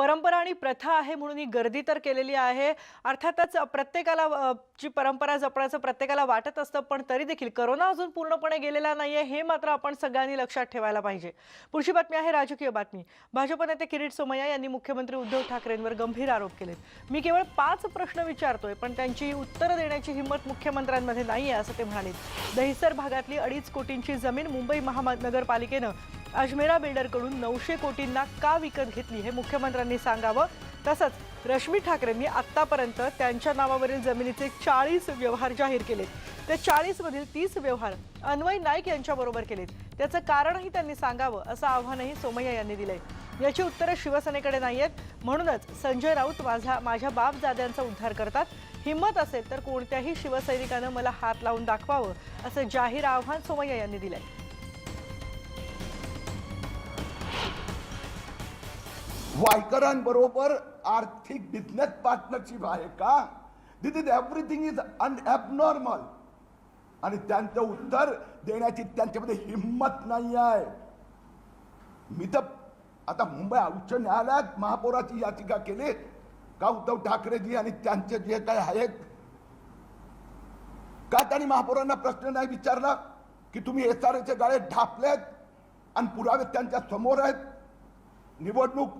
परंपरा आणि प्रथा आहे म्हणून ही गर्दी तर केलेली आहे. अर्थातच प्रत्येकाला जी ची परंपरा जपण्याचं प्रत्येकाला वाटत असतं पण तरी देखील करोना अजून पूर्णपणे गेलेला नाहीये हे मात्र आपण सगळ्यांनी लक्षात ठेवायला पाहिजे. पुढची बातमी आहे राजकीय बातमी. भाजप नेते किरीट सोमय्या यांनी मुख्यमंत्री उद्धव ठाकरेंवर गंभीर आरोप केलेत. मी केवळ पाच प्रश्न विचारतोय पण त्यांची उत्तरं देण्याची हिंमत मुख्यमंत्र्यांमध्ये नाही आहे असं ते म्हणाले दहिसर भागातली अडीच कोटींची जमीन मुंबई महानगरपालिकेनं अजमेरा बिल्डरकडून नऊशे कोटींना का विकत घेतली हे मुख्यमंत्र्यांनी सांगावं? तसंच रश्मी ठाकरेंनी आत्तापर्यंत त्यांच्या नावावरील जमिनीचे चाळीस व्यवहार जाहीर केलेत. त्या चाळीसमधील तीस व्यवहार अन्वय नाईक यांच्याबरोबर केलेत. त्याचं कारणही त्यांनी सांगावं असं आव्हानही सोमय्या यांनी दिलंय. याची उत्तरं शिवसेनेकडे नाही आहेत म्हणूनच संजय राऊत माझा माझ्या बापजाद्यांचा उद्धार करतात. हिंमत असेल तर कोणत्याही शिवसैनिकानं मला हात लावून दाखवावं असं जाहीर आव्हान सोमय्या यांनी दिलंय. वायकरांबरोबर आर्थिक बिझनेस पार्टनरशिप आहे का? This is everything is an abnormal आणि त्यांचं उत्तर देण्याची त्यांच्यामध्ये हिंमत नाही आहे. मी तर आता मुंबई उच्च न्यायालयात महापौराची याचिका केली. का उद्धव ठाकरेजी आणि त्यांचे जे काय आहेत. का त्यांनी महापौरांना प्रश्न नाही विचारला? की तुम्ही एस आर एचे गाळे ढापलेत आणि पुरावे त्यांच्यासमोर आहेत? निवडणूक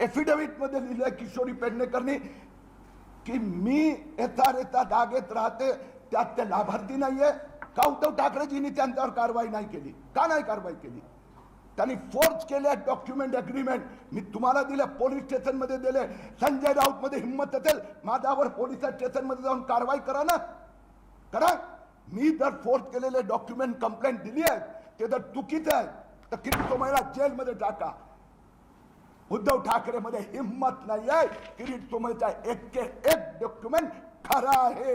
एफिडेव्हिटमध्ये लिहिलंय किशोरी पेडणेकरनी की मी येता आर एचा जागेत राहते त्यात ते लाभार्थी नाहीये. का उद्धव ठाकरेजींनी त्यांच्यावर कारवाई नाही केली. का नाही कारवाई केली? त्यांनी फोर्स केले डॉक्युमेंट अग्रीमेंट मी तुम्हाला दिले पोलीस स्टेशनमध्ये दिले. संजय राऊत मध्ये हिंमत असेल माझ्यावर पोलीस स्टेशनमध्ये जाऊन कारवाई करा ना. करा. मी जर फोर्स केलेले डॉक्युमेंट कंप्लेंट दिली आहे ते जर चुकीचं आहे तर किती तुम्हाला जेलमध्ये टाका. उद्धव ठाकरे मध्ये हिंमत नाही आहे. किरीट सोमयचा एक एक डॉक्युमेंट खरा आहे.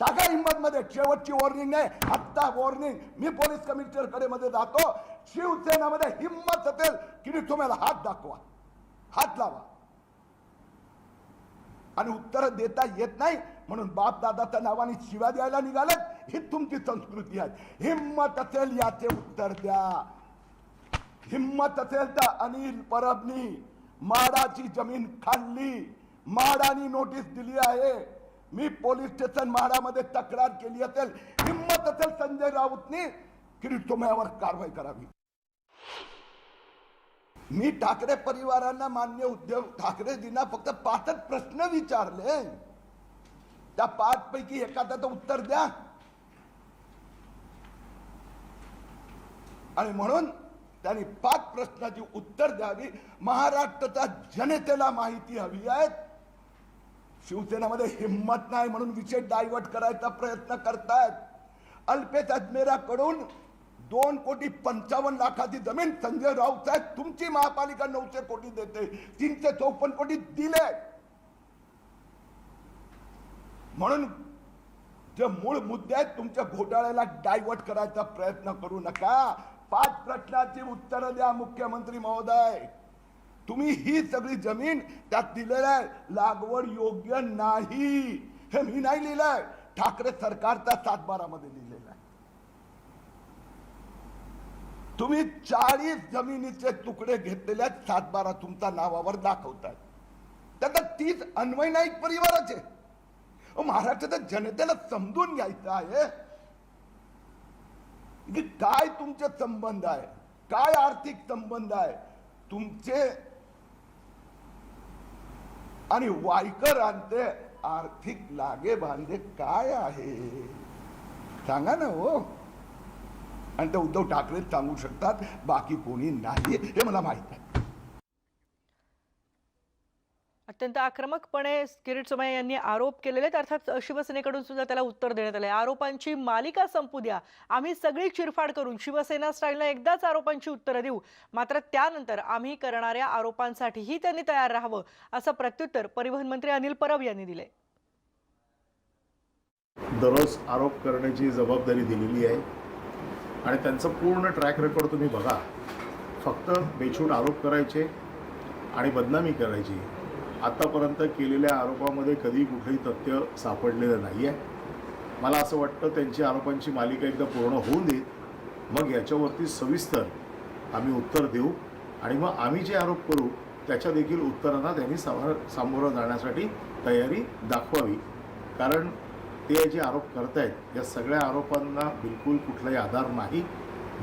टाका हिंमत मध्ये शेवटची वॉर्निंग नाही आत्ता वॉर्निंग मी पोलीस कमिशनरकडे मध्ये जातो. शिवसेनामध्ये हिंमत असेल किरीट तुम्हाला हात दाखवा. हात लावा. आणि उत्तर देता येत नाही. म्हणून बाप दादाच्या नावाने शिव्या द्यायला निघालत. ही तुमची संस्कृती आहे. हिंमत असेल याचे उत्तर द्या. हिम्मत असेल तर अनिल परबनी माडाची जमीन खाल्ली. माडानी नोटीस दिली आहे. मी पोलीस स्टेशन माडामध्ये तक्रार केली असेल. हिंमत असेल संजय राऊतनी किरीट सोमयावर कारवाई करावी. मी ठाकरे परिवारांना मान्य उद्धव ठाकरेजींना फक्त पाचच प्रश्न विचारले. त्या पाच पैकी एखाद्याचं उत्तर द्या. आणि म्हणून त्यांनी पाच प्रश्नाची उत्तर द्यावी. महाराष्ट्राच्या जनतेला माहिती हवी आहे शिवसेनामध्ये हिंमत नाही म्हणून विषय डायव्हर्ट करायचा प्रयत्न करतायत. अल्पेश अजमेराकडून दोन कोटी पंचावन्न लाखाची जमीन संजय राऊत साहेब तुमची महापालिका नऊशे कोटी देते. तीनशे चौपन्न कोटी दिले. म्हणून जे मूळ मुद्दे आहेत तुमच्या घोटाळ्याला डायव्हर्ट करायचा प्रयत्न करू नका. पाच प्रश्नाची उत्तर द्या मुख्यमंत्री महोदय. तुम्ही ही सगळी जमीन त्यात दिलेलं आहे. लागवड योग्य नाही. हे मी नाही लिहिलंय ठाकरे सरकारचा सातबारा मध्ये लिहिलेलं आहे. तुम्ही चाळीस जमिनीचे तुकडे घेतलेल्या आहेत. सातबारा तुमच्या नावावर दाखवताय त्यात तीस अन्वय नाईक परिवाराचे महाराष्ट्रात महाराष्ट्राच्या जनतेला समजून घ्यायचं आहे. की काय तुमचे संबंध आहे? काय आर्थिक संबंध आहे? तुमचे आणि वायकरांचे आर्थिक लागे बांधे काय आहे? सांगा ना हो. आणि ते उद्धव ठाकरे सांगू शकतात बाकी कोणी नाही हे मला माहीत आहे. अत्यंत आक्रमकपणे किरीट सोमय्या यांनी आरोप केलेले आहेत. अर्थात शिवसेनेकडून सुद्धा त्याला उत्तर देण्यात आले आरोपांची मालिका संपू द्या. आम्ही सगळी चिरफाड करून शिवसेना स्टाईलनं एकदाच आरोपांची उत्तरं देऊ. मात्र त्यानंतर आम्ही करणाऱ्या आरोपांसाठीही त्यांनी तयार राहावं असं प्रत्युत्तर परिवहन मंत्री अनिल परब यांनी दिले दररोज आरोप करण्याची जबाबदारी दिलेली आहे. आणि त्यांचं पूर्ण ट्रॅक रेकॉर्ड तुम्ही बघा. फक्त बेछूट आरोप करायचे आणि बदनामी करायची. आत्तापर्यंत केलेल्या आरोपामध्ये कधी कुठेही तथ्य सापडलेलं नाही आहे मला असं वाटतं त्यांची आरोपांची मालिका एकदा पूर्ण होऊन देईल. मग याच्यावरती सविस्तर आम्ही उत्तर देऊ आणि मग आम्ही जे आरोप करू त्याच्या देखील उत्तरांना त्यांनी सामोरं सामोरं जाण्यासाठी तयारी दाखवावी. कारण ते जे आरोप करत आहेत या सगळ्या आरोपांना बिलकुल कुठलाही आधार नाही.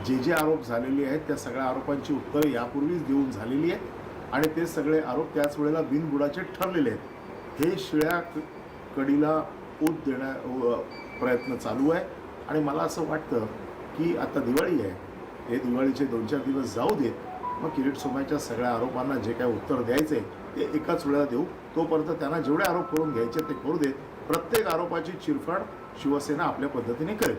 जे जे आरोप झालेले आहेत त्या सगळ्या आरोपांची उत्तरं यापूर्वीच देऊन झालेली आहेत. आणि ते सगळे आरोप त्याच वेळेला बिनबुडाचे ठरलेले आहेत. हे शिळ्या कडीला ऊत देण्या प्रयत्न चालू आहे. आणि मला असं वाटतं की आता दिवाळी आहे. हे दिवाळीचे दोन चार दिवस जाऊ देत. मग किरीट सोमयच्या सगळ्या आरोपांना जे काय उत्तर द्यायचं आहे ते एकाच वेळेला देऊ. तोपर्यंत त्यांना जेवढे आरोप करून घ्यायचे ते करू देत. प्रत्येक आरोपाची चिरफाड शिवसेना आपल्या पद्धतीने करेल.